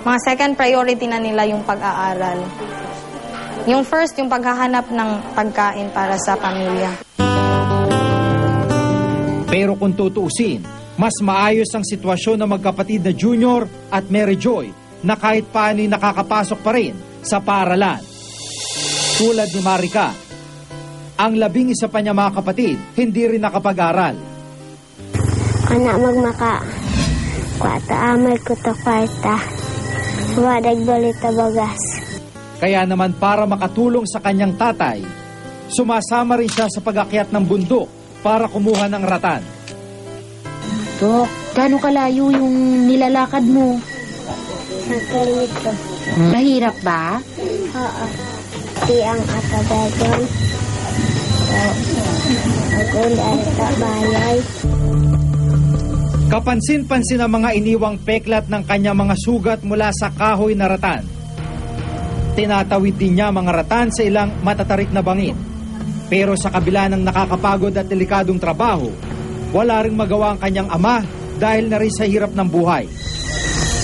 Mga second priority na nila yung pag-aaral. Yung first, yung paghahanap ng pagkain para sa pamilya. Pero kung tutuusin, mas maayos ang sitwasyon ng magkapatid na Junior at Mary Joy na kahit paano'y nakakapasok pa rin sa paaralan. Tulad ni Marika, ang labing isa pa niya mga kapatid hindi rin nakapag-aral. Anak magmaka. Kwata amay ko to kwarta. Wadag balita bagas. Kaya naman para makatulong sa kanyang tatay, sumasama rin siya sa pag-akyat ng bundok para kumuha ng ratan. Dok, gaano kalayo yung nilalakad mo? Nagkalimit ko. Mahirap ba? Oo. Di ang atabagon. Nagulay sa bayay. Kapansin-pansin ang mga iniwang peklat ng kanya mga sugat mula sa kahoy na ratan. Tinatawid din niya mga ratan sa ilang matatarik na bangin. Pero sa kabila ng nakakapagod at delikadong trabaho, wala ring magawa ang kanyang ama dahil na rin sa hirap ng buhay.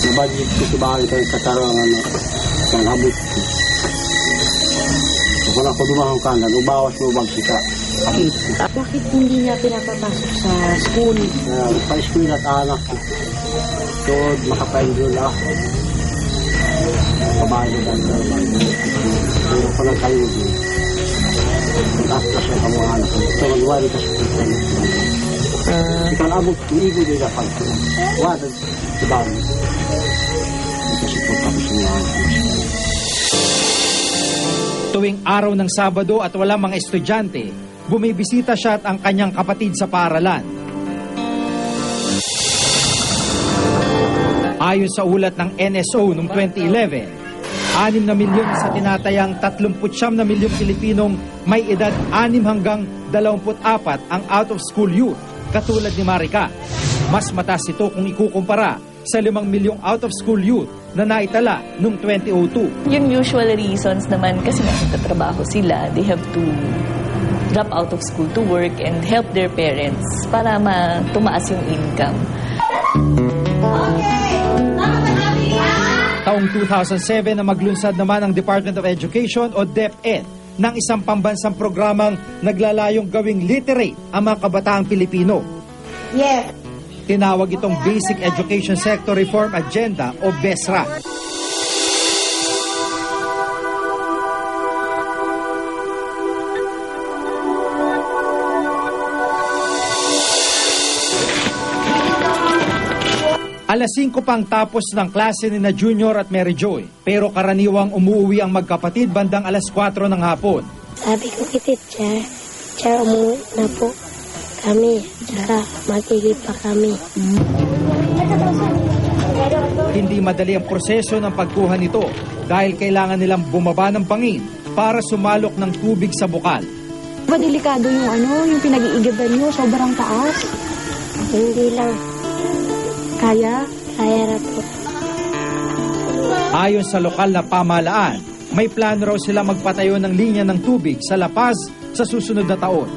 Nabadjit ko sa bahay kay katarangan kang abot ko. So, kung ako dumahang kanan, ubawas mo bang sika. Bakit hindi niya pinapapasok sa school? Kaya pa-school at anak ko. So, makapaendroll ako. Kabayo na ang Pero ko lang kayo din. Taas na siya ka mga anak ko. So, magwari ka sa Ikaw abot, iigo din ka pag sa bahay. Kasi po tapos ng ko. Tuwing araw ng Sabado at walang mga estudyante, bumibisita siya at ang kanyang kapatid sa paaralan. Ayon sa ulat ng NSO noong 2011, 6 na milyon sa tinatayang 39 na milyong Pilipinong may edad 6 hanggang 24 ang out-of-school youth, katulad ni Marika. Mas mataas ito kung ikukumpara sa 5 milyong out-of-school youth na naitala noong 2002. Yung usual reasons naman kasi nga nagtatrabaho sila, they have to drop out of school to work and help their parents para ma tumaas yung income. Taong 2007 na maglunsad naman ang Department of Education o DepEd ng isang pambansang programang naglalayong gawing literate ang mga kabataang Pilipino. Yes. Tinawag itong Basic Education Sector Reform Agenda o BESRA. Alas 5 pang tapos ng klase ni na Junior at Mary Joy, pero karaniwang umuwi ang magkapatid bandang alas 4 ng hapon. Sabi ko kay teacher, teacher umuwi na po kami. Tsaka magigit pa kami. Hindi madali ang proseso ng pagkuha nito dahil kailangan nilang bumaba ng bangin para sumalok ng tubig sa bukal. Ba delikado yung ano, yung pinag-iigiban niyo, sobrang taas. Hindi lang Kaya? kaya na po. Ayon sa lokal na pamahalaan, may plano raw sila magpatayo ng linya ng tubig sa La Paz sa susunod na taon.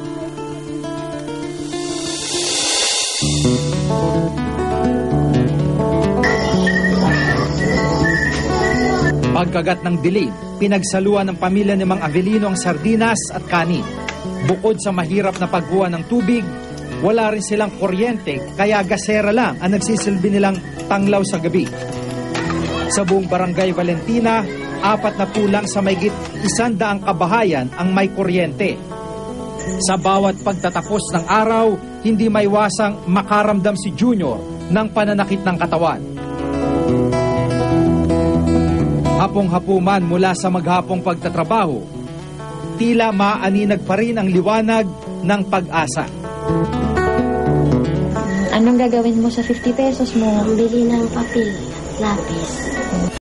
Pagkagat ng dilim, pinagsaluan ng pamilya ni Mang Avelino ang sardinas at kanin. Bukod sa mahirap na pagkuha ng tubig, wala rin silang kuryente kaya gasera lang ang nagsisilbi nilang tanglaw sa gabi. Sa buong barangay Valentina, apat na pulang sa mayigit isandaang kabahayan ang may kuryente. Sa bawat pagtatapos ng araw, hindi maiwasang makaramdam si Junior ng pananakit ng katawan. Hapong-hapuman mula sa maghapong pagtatrabaho, tila maaninag pa rin ang liwanag ng pag-asa. Anong gagawin mo sa 50 pesos mo? Bili ng papel, lapis.